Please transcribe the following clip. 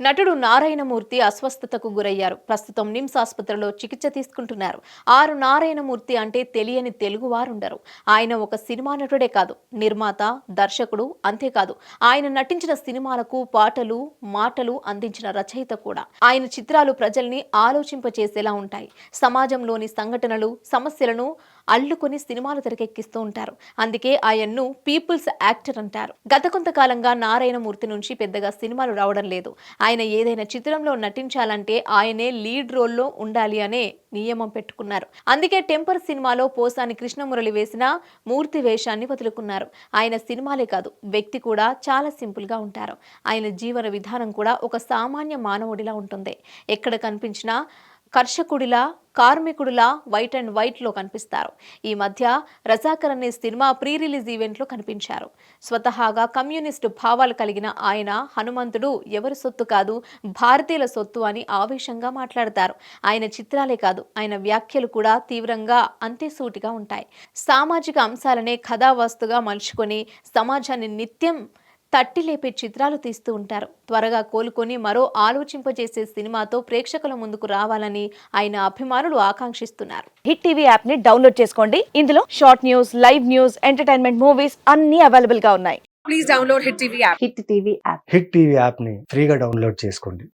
నటుడు నారాయణమూర్తి అస్వస్థతకు గురయ్యారు. ప్రస్తుతం నిమ్స్ ఆసుపత్రిలో చికిత్స తీసుకుంటున్నారు. ఆరు నారాయణమూర్తి అంటే తెలియని తెలుగువారుండరు. ఆయన ఒక సినిమా నటుడే కాదు. నిర్మాత దర్శకుడు అంతేకాదు. ఆయన నటించిన సినిమాలకు పాటలు మాటలు అందించిన రచయిత కూడా. ఆయన చిత్రాలు ప్రజల్ని ఆలోచింపచేసేలా ఉంటాయి. సమాజంలోని సంఘటనలు సమస్యలను అల్లుకొని సినిమాలు తెరకెక్కిస్తూ ఉంటారు. అందుకే ఆయన్ను పీపుల్స్ యాక్టర్ అంటారు. గత కొంతకాలంగా నారాయణమూర్తి నుంచి పెద్దగా సినిమాలు రావడం లేదు. ఆయన ఏదైనా చిత్రంలో నటించాలంటే ఆయనే లీడ్ రోల్లో ఉండాలి అనే నియమం పెట్టుకున్నారు. అందుకే టెంపర్ సినిమాలో పోసాని కృష్ణమురళి వేసిన మూర్తి వేషాన్ని వదులుకున్నారు. ఆయన సినిమాలే కాదు వ్యక్తి కూడా చాలా సింపుల్గా ఉంటారు. ఆయన జీవన విధానం కూడా ఒక సామాన్య మానవుడిలా ఉంటుంది. ఎక్కడ కనిపించినా కర్షకుడిలా కార్మికుడులా వైట్ అండ్ వైట్లో కనిపిస్తారు. ఈ మధ్య రజాకర్ అనే సినిమా ప్రీ రిలీజ్ ఈవెంట్లో కనిపించారు. స్వతహాగా కమ్యూనిస్టు భావాలు కలిగిన ఆయన హనుమంతుడు ఎవరి సొత్తు కాదు భారతీయుల సొత్తు అని ఆవేశంగా మాట్లాడతారు. ఆయన చిత్రాలే కాదు ఆయన వ్యాఖ్యలు కూడా తీవ్రంగా అంతే సూటిగా ఉంటాయి. సామాజిక అంశాలనే కథావస్తుగా మలుచుకొని సమాజాన్ని నిత్యం తట్టి లేపే చిత్రాలు తీస్తూ ఉంటారు. త్వరగా కోలుకొని మరో ఆలోచింపజేసే సినిమాతో ప్రేక్షకుల ముందుకు రావాలని ఆయన అభిమానులు ఆకాంక్షిస్తున్నారు. హిట్ టీవీ యాప్ని డౌన్లోడ్ చేసుకోండి. ఇందులో short news live news entertainment movies అన్ని అవైలబుల్గా ఉన్నాయి. please download Hit TV app. Hit TV app. Hit TV యాప్ని ఫ్రీగా డౌన్లోడ్ చేసుకోండి.